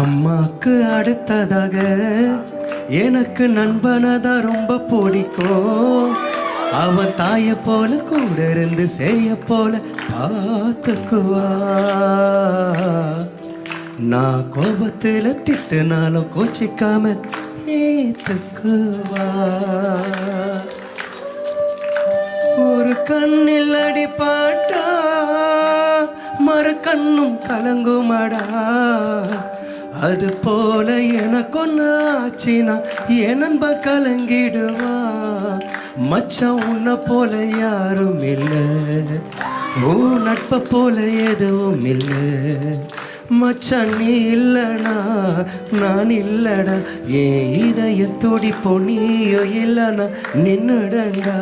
அம்மாக்கு அடுத்ததாக எனக்கு நண்பனதான் ரொம்ப பிடிக்கும். அவன் தாய போல கூட இருந்து செய்ய போல பார்த்துக்குவா. நான் கோபத்தில் திட்டுனாலும் கோச்சிக்காம ஏத்துக்குவா. ஒரு கண்ணில் அடிப்பாட்டா மறு கண்ணும் கலங்குமாடா. அது போல எனக்கு ஒன்று ஆச்சுனா என் நண்ப கலங்கிடுவா. மச்சான் உன்னை போல யாரும் இல்லை. ஓ நட்பை போல எதுவும் இல்லை. மச்சான் நீ இல்லைனா நான் இல்லடா. என் இதய துடிப்போ நீயோ இல்லைனா நின்னுடண்டா